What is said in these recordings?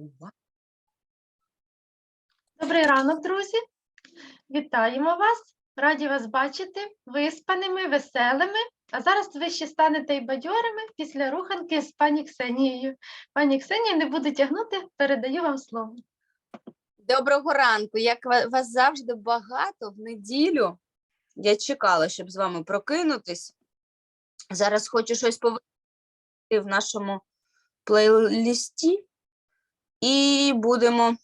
увагу. Добрий ранок, друзі. Вітаємо вас. Раді вас бачити виспаними, веселими. А зараз ви ще станете й бадьорими після руханки з пані Ксенією. Пані Ксенія, не буду тягнути, передаю вам слово. Доброго ранку. Як вас завжди багато в неділю. Я чекала, щоб з вами прокинутись. Зараз хочу щось повинити в нашому плейлисті. І будемо.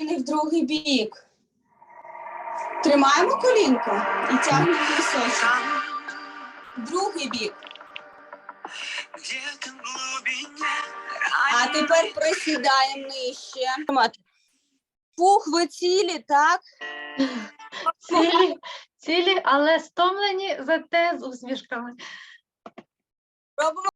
Коліни в другий бік. Тримаємо колінко і тягнемо носочок. Другий бік. А тепер присідаємо нижче. Пух, ви цілі, так? Цілі, цілі, але стомлені, зате з усмішками. Робимо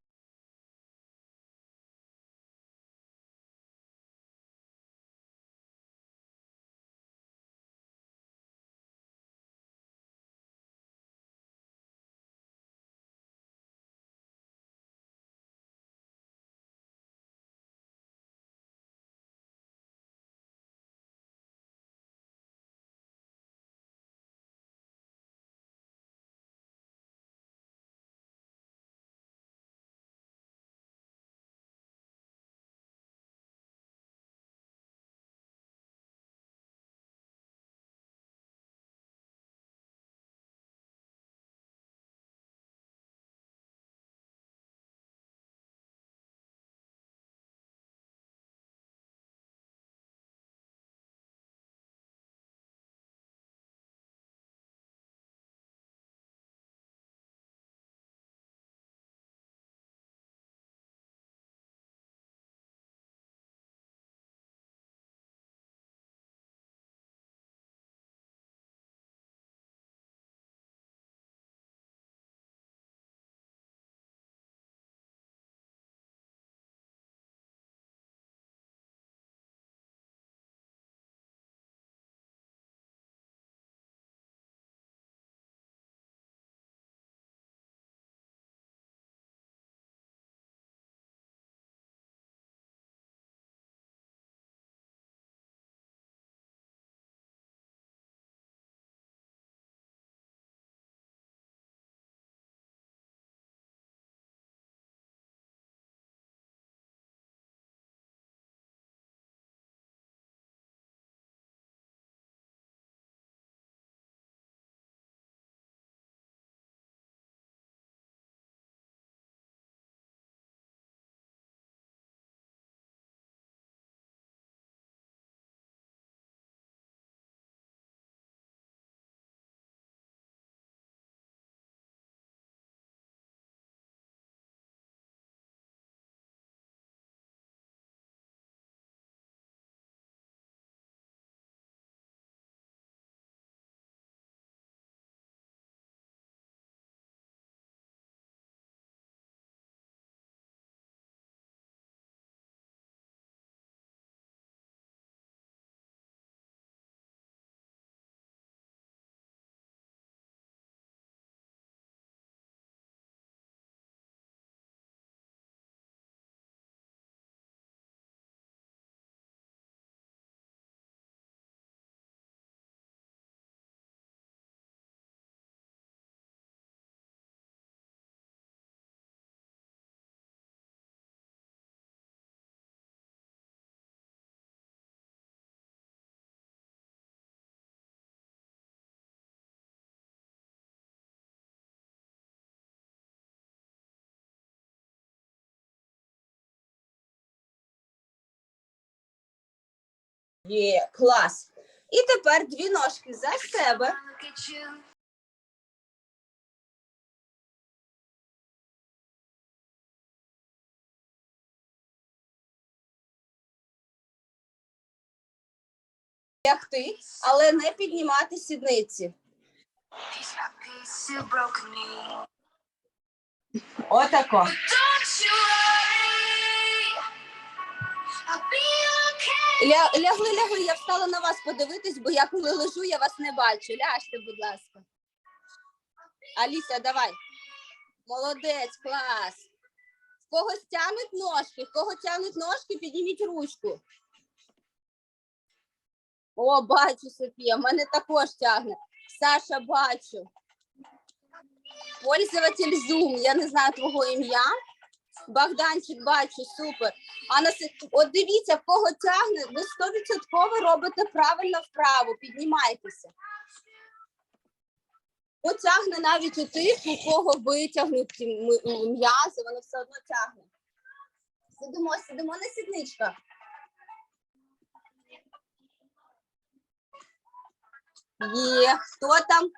Є, клас. І тепер дві ножки за себе. Лягти, але не піднімати сідниці. Отако. Ля, лягли, лягли, я встала на вас подивитись, бо я коли лежу, я вас не бачу. Ляжте, будь ласка. Аліся, давай. Молодець, клас. В когось тянуть ножки, в кого тянуть ножки, підніміть ручку. О, бачу, Софія, в мене також тягне. Саша, бачу. Пользователь Zoom, я не знаю твого ім'я. Богданчик, бачу, супер. А на се- от дивіться, в кого тягне, ви 100% робите правильно вправо, піднімайтеся. Потягне навіть у тих, у кого витягнуті м'язи, воно все одно тягне. Сидимо, сидимо на сідничках. Є, хто там?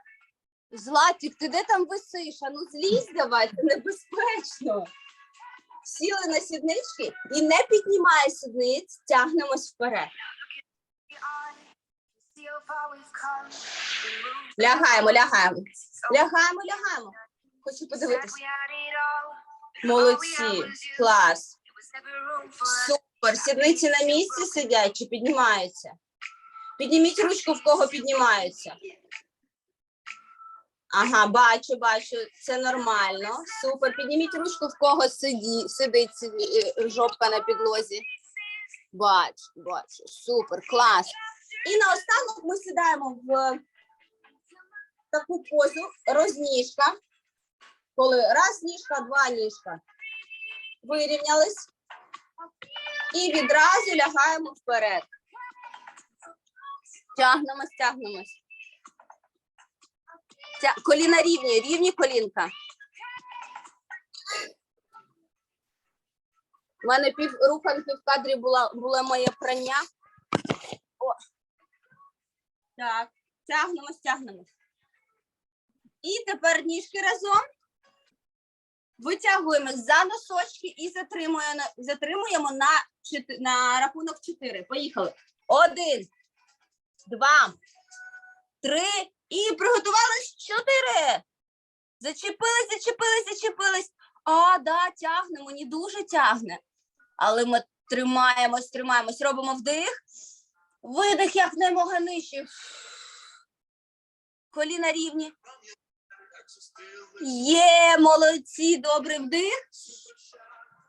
Златік, ти де там висиш? А ну злізь давай, це небезпечно. Сіли на сіднички і не піднімає сідниць, тягнемось вперед. Лягаємо, лягаємо. Лягаємо, лягаємо. Хочу подивитися. Молодці, клас. Супер. Сідниці на місці сидять чи піднімаються? Підніміть ручку, в кого піднімаються. Ага, бачу, бачу, це нормально. Супер. Підніміть ручку, в кого сиді, сидить е, жопка на підлозі. Бачу, бачу. Супер, клас. І наостанок ми сідаємо в таку позу, розніжка. Коли раз ніжка, два ніжка. Вирівнялись. І відразу лягаємо вперед. Тягнемось, тягнемось. Тя... Коліна рівні, рівні колінка. У мене пів руханки в кадрі була, було моє прання. О. Так, тягнемось, тягнемось. І тепер ніжки разом. Витягуємось за носочки і затримуємо, затримуємо на, на рахунок 4. Поїхали. Один, два, три і приготувались чотири. Зачепились, зачепились, зачепились. А, да, тягне, мені дуже тягне. Але ми тримаємось, тримаємось, робимо вдих. Видих як якнаймога нижче. Коліна рівні. Є, молодці, добрий вдих.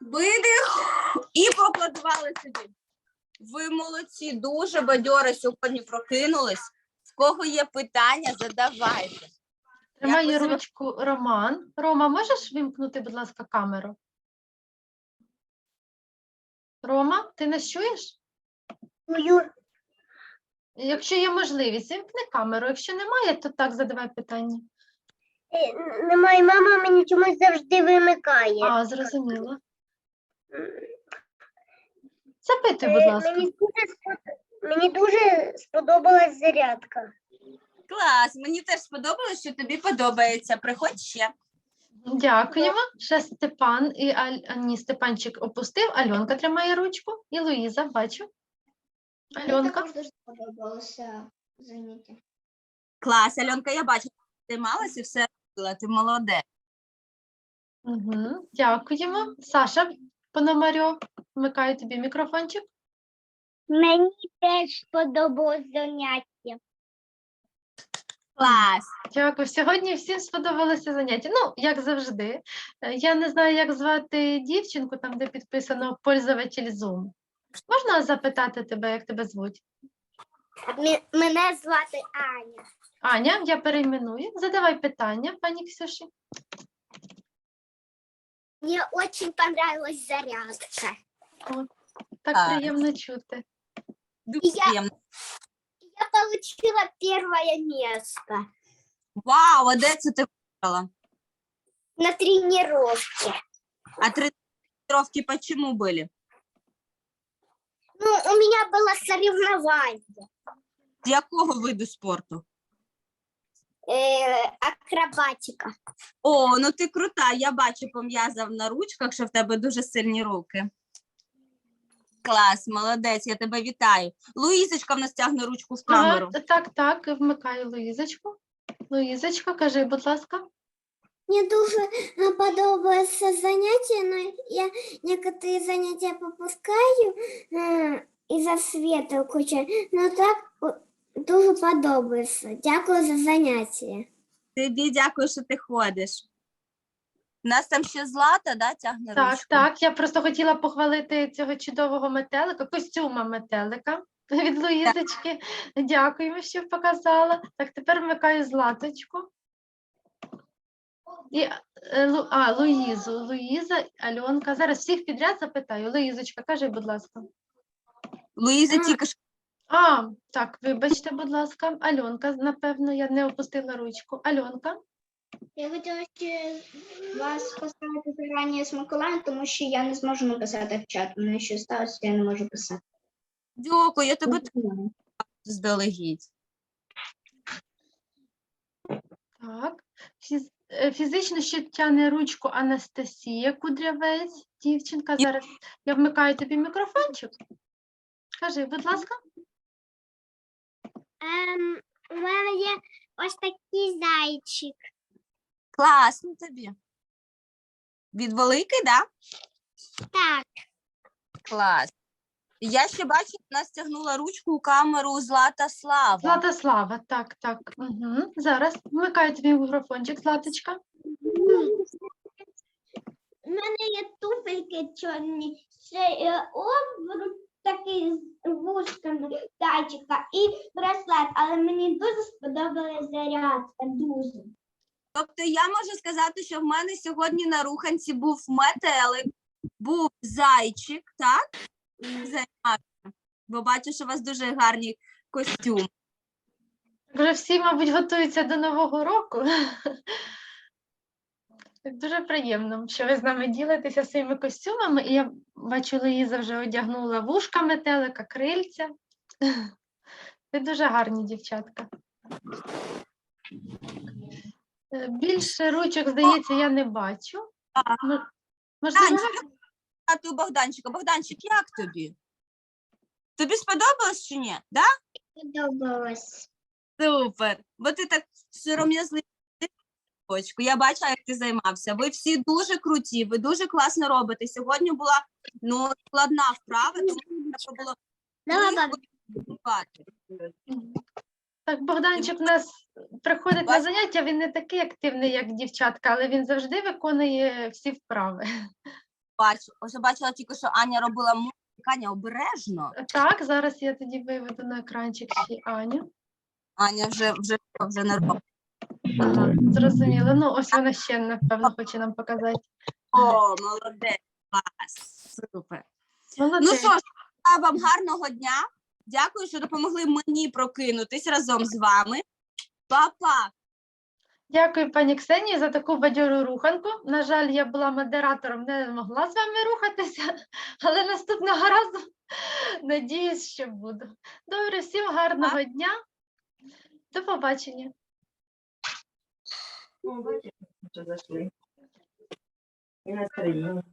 Видих. І покладували собі. Ви молодці, дуже бадьоро сьогодні прокинулись. Кого є питання, задавайте. Тримає ви ручку Роман. Рома, можеш вимкнути, будь ласка, камеру? Рома, ти нас чуєш? Якщо є можливість, вимкни камеру. Якщо немає, то так задавай питання. Е, Немає, мама мені чомусь завжди вимикає. А, зрозуміло. М, Запитуй, будь е, ласка. Мені дуже, спод- мені дуже сподобалась зарядка. Клас, мені теж сподобалось, що тобі подобається. Приходь ще. Дякуємо. Ще Степан і Аль... ні, Степанчик опустив. Альонка тримає ручку. І Луїза, бачу. Альонка. дуже сподобалося заняття. Клас, Альонка, я бачу, ти малась і все робила, ти молодець. Угу. Дякуємо. Саша Пономарьов, вмикаю тобі мікрофончик. Мені теж сподобалось заняття. Клас. Дякую. Сьогодні всім сподобалося заняття. Ну, як завжди. Е, Я не знаю, як звати дівчинку, там, де підписано пользователь Zoom. Можна запитати тебе, як тебе звуть? Мене звати Аня. Аня, я перейменую. Задавай питання, пані Ксюші. Мені дуже понравилась зарядка. Так Так. приємно чути. Дуже Я- приємно. Я получила первое место Вау, а де це ти виграла? на тренировке. А тренировки почему были? Ну, у меня было соревнование. З якого виду спорту? Э, акробатика. О, ну ти крута. Я бачу пом'язав на ручках, що в тебе дуже сильні руки. Клас, молодець, я тебе вітаю. Луїзочка в нас тягне ручку в камеру. Ага, так, так, вмикаю Луїзочку. Луїзочка, кажи, будь ласка. Мне дуже э, подобается занятие, но я некоторые занятия попускаю э, из-за света куча. Но так о, дуже подобається. Дякую за заняття. Тобі дякую, що ти ходиш. У нас там ще злата, да, тягне Так, ручку? так. Я просто хотіла похвалити цього чудового метелика, костюма метелика від Луїзочки. Дякуємо, що показала. Так, тепер вмикаю златочку. І, е, а, Луїзу, Луїза, Альонка. Зараз всіх підряд запитаю. Луїзочка, кажи, будь ласка. Луїза тільки що А, так, вибачте, будь ласка. Альонка, напевно, я не опустила ручку. Альонка. Я хотіла ще вас поставити зарані з Миколаєм, тому що я не зможу написати в чат. Мене ще сталося, я не можу писати. дякую, я тебе здалегідь. Так. Фіз... е, Фізично ще тягне ручку Анастасія Кудрявець. Дівчинка, зараз я вмикаю тобі мікрофончик. Кажи, будь ласка. Ем, у мене є ось такий зайчик. Класно тобі. Від великий, да? Так. Клас. Я ще бачу, в нас тягнула ручку у камеру Злата Слава. Златослава, так, так. Угу. Зараз вмикаю тобі мікрофончик, Златочка. У мене є туфельки чорні, ще е, обруч такий з вушками зайчика і браслет, але мені дуже сподобалась зарядка, дуже. Тобто я можу сказати, що в мене сьогодні на руханці був метелик, був зайчик, так? Займався. Бо бачу, що у вас дуже гарні костюми. Вже всі, мабуть, готуються до Нового року. Дуже приємно, що ви з нами ділитеся своїми костюмами. І я бачу, Луїза вже одягнула вушка метелика, крильця. Ви дуже гарні дівчатка. Е, Більше ручок, здається, я не бачу. М- Можливо, Богданчик, а у Богданчика. Богданчик, як тобі? Тобі сподобалось чи ні? Да? Подобалось. Супер. Бо ти так сором'язливий. Я бачила, як ти займався. Ви всі дуже круті, ви дуже класно робите. Сьогодні була ну, складна вправа, тому що треба було Давай, бабі. Так, Богданчик у нас приходить на заняття, він не такий активний, як дівчатка, але він завжди виконує всі вправи. Бачу, ось я бачила тільки, що Аня робила музику. Аня обережно. Так, зараз я тоді виведу на екранчик ще Аню. Аня вже вже вже не робить. Ага, зрозуміло. Ну, ось вона ще, напевно, хоче нам показати. О, молодець, клас, супер. Ну що ж, вам гарного дня. Дякую, що допомогли мені прокинутись разом з вами. Па-па! Дякую, пані Ксенії, за таку бадьору руханку. На жаль, я була модератором, не могла з вами рухатися, але наступного разу надіюсь, що буду. Добре, всім гарного дня. До побачення. Ну, бачиш, що зайшли. І настроєння.